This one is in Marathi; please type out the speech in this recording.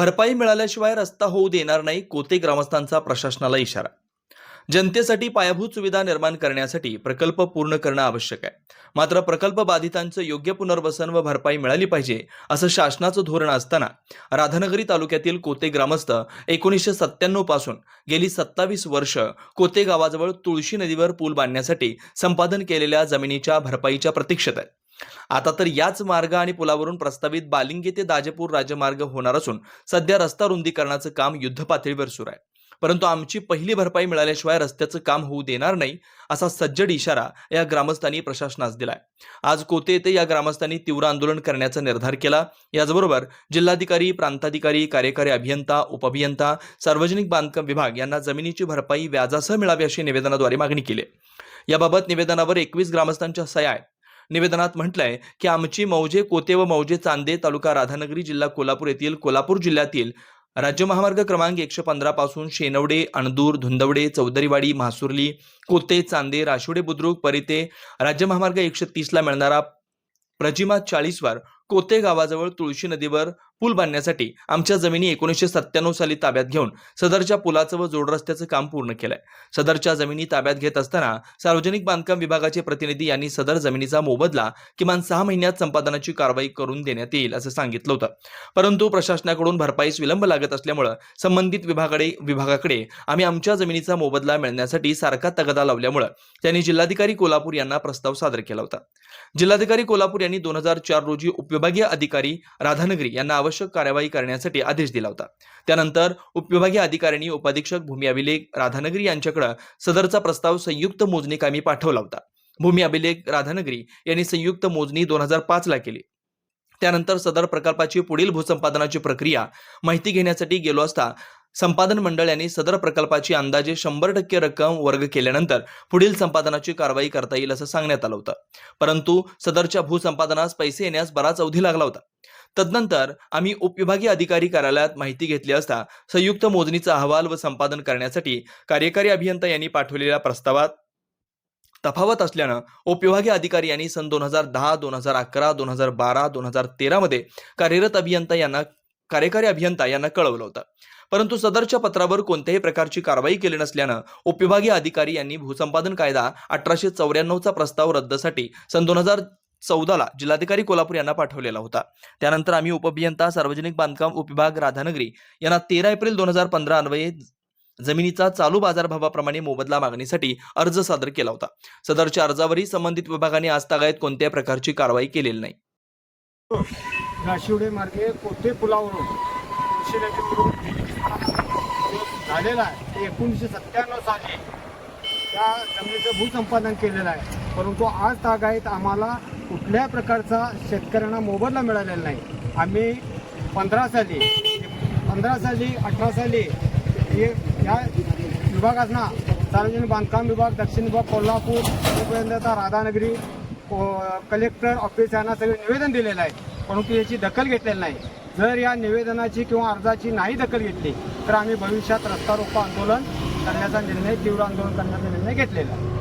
भरपाई मिळाल्याशिवाय रस्ता होऊ देणार नाही कोते ग्रामस्थांचा प्रशासनाला इशारा. जनतेसाठी पायाभूत सुविधा निर्माण करण्यासाठी प्रकल्प पूर्ण करणं आवश्यक आहे. मात्र प्रकल्प बाधितांचं योग्य पुनर्वसन व भरपाई मिळाली पाहिजे असं शासनाचं धोरण असताना राधानगरी तालुक्यातील कोते ग्रामस्थ एकोणीसशे सत्त्याण्णवपासून गेली सत्तावीस वर्ष कोते गावाजवळ तुळशी नदीवर पूल बांधण्यासाठी संपादन केलेल्या जमिनीच्या भरपाईच्या प्रतीक्षेत आहेत. आता तर याच मार्ग आणि पुलावरून प्रस्तावित बालिंगे ते दाजेपूर राजमार्ग होणार असून सध्या रस्ता रुंदीकरणाचं काम युद्धपातळीवर सुरू आहे. परंतु आमची पहिली भरपाई मिळाल्याशिवाय रस्त्याचं काम होऊ देणार नाही असा सज्जड इशारा या ग्रामस्थांनी प्रशासनास दिलाय. आज कोते येथे या ग्रामस्थांनी तीव्र आंदोलन करण्याचा निर्धार केला. याचबरोबर जिल्हाधिकारी प्रांताधिकारी कार्यकारी अभियंता उपअभियंता सार्वजनिक बांधकाम विभाग यांना जमिनीची भरपाई व्याजासह मिळावी अशी निवेदनाद्वारे मागणी केली. याबाबत निवेदनावर एकवीस ग्रामस्थांच्या सह्या आहेत. निवेदनात म्हटलंय की आमची मौजे कोते व मौजे चांदे तालुका राधानगरी जिल्हा कोल्हापूर येथील कोल्हापूर जिल्ह्यातील राज्य महामार्ग क्रमांक एकशे पंधरा पासून शेनवडे अणदूर धुंदवडे चौधरीवाडी म्हासुर्ली कोते चांदे राशिवडे बुद्रुक परिते राज्य महामार्ग एकशे तीसला मिळणारा प्रजिमा चाळीसवर कोते गावाजवळ तुळशी नदीवर पूल बांधण्यासाठी आमच्या जमिनी एकोणीसशे सत्त्याण्णव साली ताब्यात घेऊन सदरच्या पुलाचं व जोड रस्त्याचं काम पूर्ण केलंय. सदरच्या जमिनी ताब्यात घेत असताना सार्वजनिक बांधकाम विभागाचे प्रतिनिधी यांनी सदर जमिनीचा मोबदला किमान सहा महिन्यात संपादनाची कारवाई करून देण्यात येईल असं सांगितलं होतं. परंतु प्रशासनाकडून भरपाईस विलंब लागत असल्यामुळं संबंधित विभागाकडे विभागाकडे आम्ही आमच्या जमिनीचा मोबदला मिळण्यासाठी सारखा तगदा लावल्यामुळं त्यांनी जिल्हाधिकारी कोल्हापूर यांना प्रस्ताव सादर केला होता. जिल्हाधिकारी कोल्हापूर यांनी दोन हजार चार रोजी उपविभागीय अधिकारी राधानगरी यांना आवश्यक आवश्यक कार्यवाही करण्यासाठी आदेश दिला होता. त्यानंतर उपविभागीय अधिकाऱ्यांनी उपाधीक्षक भूमी अभिलेख राधानगरी यांच्याकडे सदरचा प्रस्ताव संयुक्त मोजणी कामी पाठवला होता. भूमी अभिलेख राधानगरी यांनी संयुक्त मोजणी दोन हजार पाच ला केली. त्यानंतर सदर प्रकल्पाची पुढील भूसंपादनाची प्रक्रिया माहिती घेण्यासाठी गेलो असता संपादन मंडळ यांनी सदर प्रकल्पाची अंदाजे शंभर टक्के रक्कम वर्ग केल्यानंतर पुढील संपादनाची कारवाई करता येईल असं सांगण्यात आलं होतं. परंतु सदरच्या भूसंपादनास पैसे येण्यास बराच अवधी लागला होता. तदनंतर आम्ही उपविभागीय अधिकारी कार्यालयात माहिती घेतली असता संयुक्त मोजणीचा अहवाल व संपादन करण्यासाठी कार्यकारी अभियंता यांनी पाठवलेल्या प्रस्तावात तफावत असल्यानं उपविभागीय अधिकारी यांनी सन दोन हजार दहा दोन हजार अकरा दोन हजार बारा दोन हजार तेरामध्ये कार्यरत अभियंता यांना कार्यकारी अभियंता यांना कळवलं होतं. परंतु सदरच्या पत्रावर कोणत्याही प्रकारची कारवाई केली नसल्यानं उपविभागीय अधिकारी यांनी भूसंपादन कायदा अठराशे चौऱ्याण्णवचा प्रस्ताव रद्दसाठी सन दोन हजार चौदाला जिल्हाधिकारी कोल्हापूर यांना पाठवलेला होता. त्यानंतर आम्ही उपअभियंता सार्वजनिक बांधकाम उपविभाग राधानगरी यांना तेरा एप्रिल दोन हजार पंधरा अन्वये जमिनीचा चालू बाजारभावाप्रमाणे मोबदला मागणीसाठी अर्ज सादर केला होता. सदरच्या अर्जावरही संबंधित विभागाने आज तागायत कोणत्याही प्रकारची कारवाई केलेली नाही. मार्गे झालेला आहे. एकोणीसशे सत्त्याण्णव साली त्या जमिनीचं भूसंपादन केलेलं आहे. परंतु आज तागायत आम्हाला कुठल्याही प्रकारचा शेतकऱ्यांना मोबदला मिळालेला नाही. आम्ही पंधरा साली पंधरा साली अठरा साली हे या विभागातना सार्वजनिक बांधकाम विभाग दक्षिण विभाग कोल्हापूर तोपर्यंत राधानगरी को- कलेक्टर ऑफिस यांना सगळे निवेदन दिलेलं आहे. परंतु याची दखल घेतलेली नाही. जर या निवेदनाची किंवा अर्जाची नाही दखल घेतली तर आम्ही भविष्यात रस्ता रोको आंदोलन करण्याचा निर्णय तीव्र आंदोलन करण्याचा निर्णय घेतलेला आहे.